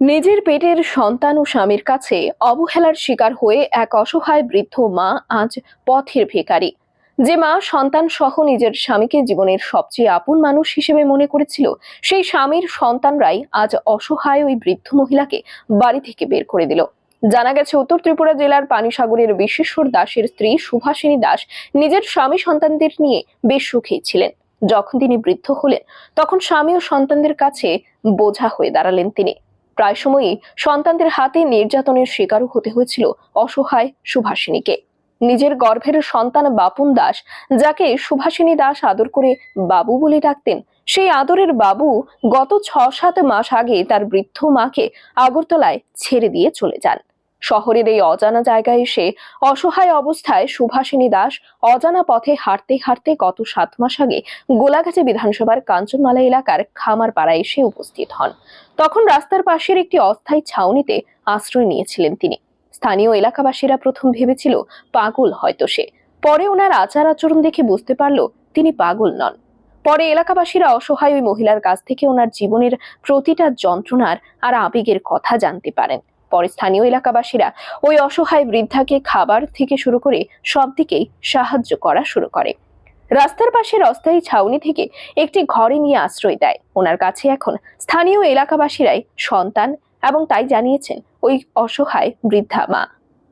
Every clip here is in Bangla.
নিজের পেটের সন্তান ও স্বামীর কাছে অবহেলার শিকার হয়ে এক অসহায় বৃদ্ধ মা আজ পথের ভিখারি। যে মা সন্তান সহ নিজের স্বামীকে জীবনের সবচেয়ে আপন মানুষ হিসেবে মনে করেছিল, সেই স্বামীর সন্তানরাই আজ অসহায় ওই বৃদ্ধ মহিলাকে বাড়ি থেকে বের করে দিল। জানা গেছে, উত্তর ত্রিপুরা জেলার পানিসাগরের বিশ্বেশ্বর দাসের স্ত্রী সুভাষিনী দাস নিজের স্বামী সন্তানদের নিয়ে বেশ সুখেই ছিলেন। যখন তিনি বৃদ্ধ হলেন, তখন স্বামী ও সন্তানদের কাছে বোঝা হয়ে দাঁড়ালেন তিনি। প্রায় সময়ই সন্তানদের হাতে নির্যাতনের শিকারও হতে হয়েছিল অসহায় সুভাষিনীকে। নিজের গর্ভের সন্তান বাপুন দাস, যাকে সুভাষিনী দাস আদর করে বাবু বলে ডাকতেন, সেই আদরের বাবু গত ছ সাত মাস আগে তার বৃদ্ধ মাকে আগরতলায় ছেড়ে দিয়ে চলে যান। শহরের এই অজানা জায়গায় এসে অসহায় অবস্থায় সুভাষিনী দাস অজানা পথে হাঁটতে হাঁটতে গত সাত মাস আগে গোলাঘাটে বিধানসভার কাঞ্চনমালা এলাকার খামার পাড়ায় এসে উপস্থিত হন। তখন রাস্তার পাশের একটি অস্থায়ী ছাউনিতে আশ্রয় নিয়েছিলেন তিনি। স্থানীয় এলাকাবাসীরা প্রথম ভেবেছিল, পাগল হয়তো সে। পরে ওনার আচার আচরণ দেখে বুঝতে পারল, তিনি পাগল নন। পরে এলাকাবাসীরা অসহায় ওই মহিলার কাছ থেকে ওনার জীবনের প্রতিটা যন্ত্রণার আর আবেগের কথা জানতে পারেন। পরে স্থানীয় এলাকাবাসীরা ওই অসহায় বৃদ্ধাকে খাবার থেকে শুরু করে সব দিকেই সাহায্য করা শুরু করে। রাস্তার পাশের অস্থায়ী ছাউনি থেকে একটি ঘরে নিয়ে আশ্রয় দেয়। ওনার কাছে এখন স্থানীয় এলাকাবাসীরাই সন্তান এবং তাই জানিয়েছেন ওই অসহায় বৃদ্ধা মা।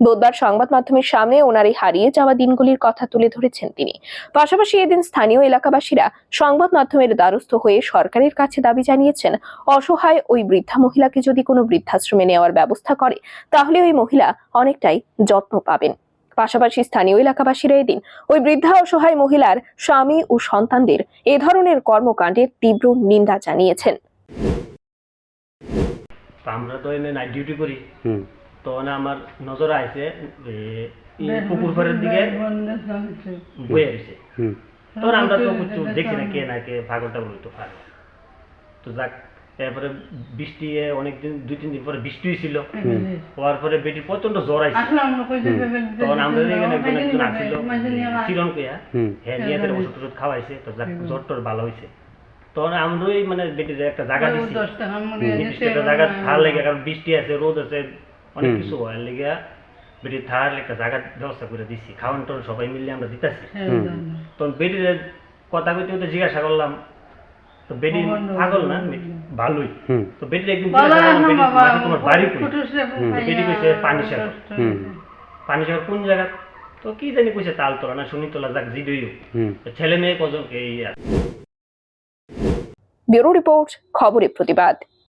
বুধবার সংবাদ মাধ্যমের সামনে ওনার এই হারিয়ে যাওয়া দিনগুলির কথা তুলে ধরেছেন তিনি। পাশাপাশি এদিন স্থানীয় এলাকাবাসীরা সংবাদ মাধ্যমের দ্বারস্থ হয়ে সরকারের কাছে দাবি জানিয়েছেন অসহায় ওই বৃদ্ধা মহিলাকে যদি কোনো বৃদ্ধাশ্রমে নেওয়ার ব্যবস্থা করে তাহলে ওই মহিলা অনেকটাই যত্ন পাবেন। পাশাপাশি স্থানীয় এলাকাবাসীরা এদিন ওই বৃদ্ধা অসহায় মহিলার স্বামী ও সন্তানদের এ ধরনের কর্মকাণ্ডের তীব্র নিন্দা জানিয়েছেন। আমরা তো এনে নাইট ডিউটি করি। হুম। তো মানে আমার নজর আইছে পুকুর পাড়ের দিকে বয়ে আমরা তো কিছু দেখছি না কে না কে পাগলটা বলি তো যাক এরপরে বৃষ্টি অনেকদিন দুই তিন দিন পরে বৃষ্টি হয়েছিল হওয়ার পরে বেটির প্রচণ্ড জ্বর আইছে। তখন আমরা এখানে একজন একজন আসছিল কইয়া। হ্যাঁ নিয়ে ওষুধ টষুধ খাওয়াইছে। তো যাক জ্বর টর ভালো হয়েছে তখন আমরাই মানে বেটির একটা জায়গা একটা জায়গা থার লেগে কারণ বৃষ্টি আছে রোদ আছে অনেক কিছু হয় লেগে বেটির থার একটা জায়গা ব্যবস্থা করে দিচ্ছি খাওয়ান টাওয়ান সবাই মিলে আমরা দিতেছি। তখন বেটির কথা কইতে কইতে জিজ্ঞাসা করলাম তো বেটি পাগল না? ভালোই। তো বেটির একদিন বেটি তোমার বাড়ি বেটি কইছে পানি সাগর পানি সাগর কোন জায়গা? তো কি জানি কইছে তালতলা না শনিতলা যাক জিডইও। হুম। ছেলে মেয়ে কজন এই আর ব্যুরো রিপোর্ট খবরের প্রতিবাদ।